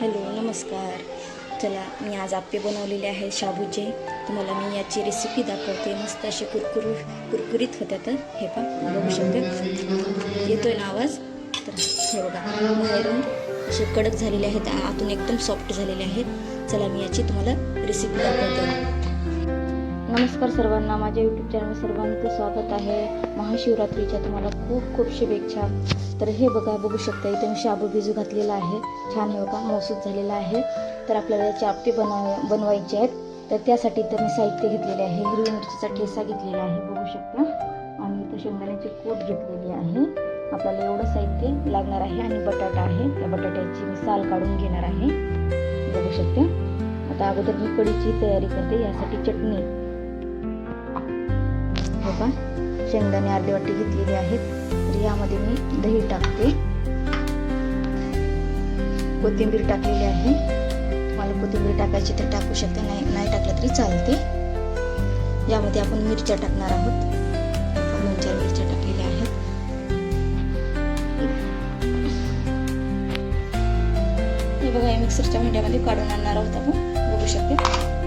Hello नमस्कार. चला मी आज आप्पे बनवलेले आहेत शाबूचे. तुम्हाला मी याची रेसिपी दाखवते. मस्त असे कुरकुरू कुरकुरीत होत्या तर. हे पण बघू शकते. येतोय ना आवाज? तर हे बघा बाहेरून असे कडक झालेले आहेत आतून एकदम सॉफ्ट झालेले आहेत. चला मी याची तुम्हाला रेसिपी दाखवते. नमस्कार सर्वांना माझ्या यूट्यूब चॅनल सर्वांचं स्वागत आहे. महाशिवरात्रीच्या तुम्हाला खूप खूप शुभेच्छा. तर हे बघा बघू शकता इथे मी शाबू बिजू घातलेला आहे. छान योगा मौसूद झालेला आहे. तर आपल्याला याचे बनव बनवायचे आहेत तर त्यासाठी तर मी साहित्य घेतलेले आहे. हिरवी मिरचीचा ठेसा घेतलेला आहे बघू शकता. आणि इथं शेंगदाण्याची कोट घेतलेली आहे. आपल्याला एवढं साहित्य लागणार आहे आणि बटाटा आहे. त्या बटाट्याची मी साल काढून घेणार आहे. बघू शकते. आता अगोदर मी कढीची तयारी करते. यासाठी चटणी हो बघा शेंगदाणे अर्धी वाटी घेतलेली आहेत. तर यामध्ये मी दही टाकते. कोथिंबीर टाकलेली आहे. मला कोथिंबीर टाकायची तर टाकू शकते नाही नाही टाकलं तरी चालते. यामध्ये आपण मिरच्या टाकणार आहोत. दोन चार मिरच्या टाकलेल्या आहेत. हे बघा या मिक्सरच्या भांड्यामध्ये काढून आणणार आहोत आपण. बघू शकते.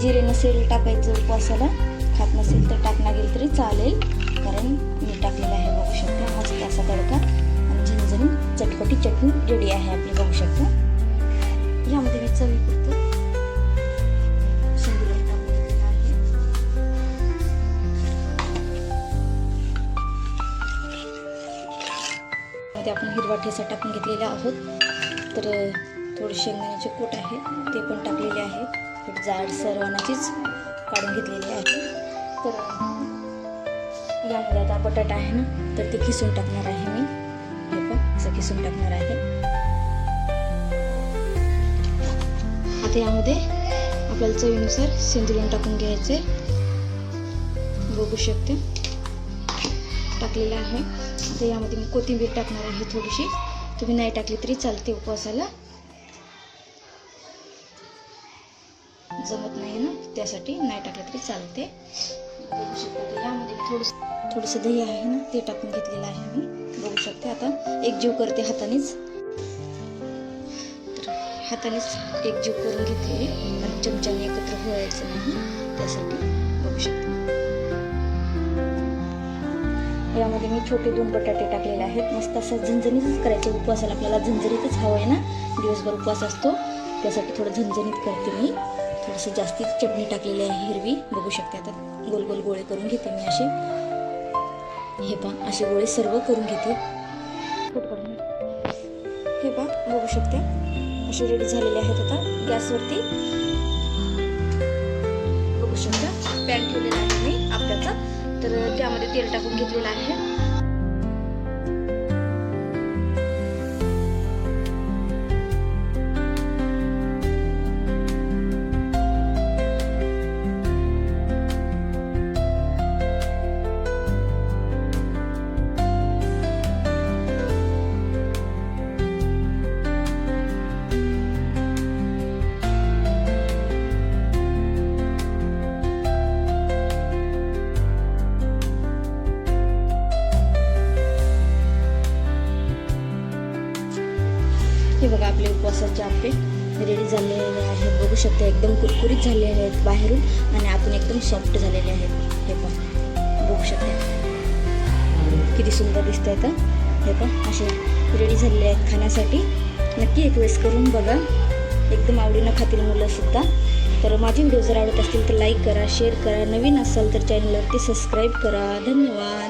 जिरे नसेल टाकायचं उपवासाला. खात नसेल तर टाकणार गेलं तरी चालेल. कारण मी टाकलेलं आहे बघू शकता. मस्त असा तडका आणि झणझणीत चटपटी चटणी रेडी आहे आपली बघू शकता. यामध्ये मी चवी आहे. मध्ये आपण हिरवा ठेचा टाकून घेतलेला आहोत. तर थोडे शेंगदाण्याचे कूट आहे. ते पण टाकलेले आहेत. खूप जाड सर्वांनाचीच काढून घेतलेली आहे. तर यामध्ये आता बटाटा आहे ना तर ते खिसून टाकणार आहे मी. हे पण असं खिसून टाकणार आहे. आता यामध्ये आपल्याला चवीनुसार सेंदुरून टाकून घ्यायचे. बघू शकते. टाकलेलं आहे. आता यामध्ये मी कोथिंबीर टाकणार आहे थोडीशी. तुम्ही नाही टाकली तरी चालते उपवासाला. जमत नाही ना त्यासाठी नाही टाकलं तरी चालते. बघू शकता यामध्ये मी थोडंसं थोडंसं दही आहे ना ते टाकून घेतलेलं आहे मी बघू शकते आता एकजीव करते हातानेच. तर हातानेच एकजीव करून घेते. आणि चमच्याने एकत्र व्हायचं नाही त्यासाठी बघू शकते. यामध्ये मी छोटे दोन बटाटे टाकलेले आहेत. मस्त असं झणझणीतच करायचे. उपवासाला आपल्याला झणझणीतच हवं आहे ना. दिवसभर उपवास असतो. त्यासाठी थोडं झणझणीत करते मी. थोडंसं जास्तीच चटणी टाकलेली आहे हिरवी. बघू शकते आता. गोल गोल गोळे करून घेते मी असे. हे पा असे गोळे सर्व करून घेते. हे पा बघू शकते. असे रेडी झालेले आहेत आता गॅसवरती. बघू शकता पॅन ठेवलेला आहे मी आपल्याचा. तर त्यामध्ये तेल टाकून घेतलेलं आहे. हे बघा आपले उपवासाचे आपले रेडी झालेले आहेत बघू शकता एकदम कुरकुरीत झालेले आहेत बाहेरून आणि आतून एकदम सॉफ्ट झालेले आहेत. हे पण बघू शकता. किती सुंदर दिसत तर. हे पण असे रेडी झालेले आहेत खाण्यासाठी. नक्की एक वेळेस करून बघा. एकदम आवडीनं खातील मुलंसुद्धा तर माझे व्हिडिओ जर आवडत असतील तर लाईक करा शेअर करा. नवीन असाल तर चॅनलवरती सबस्क्राईब करा. धन्यवाद.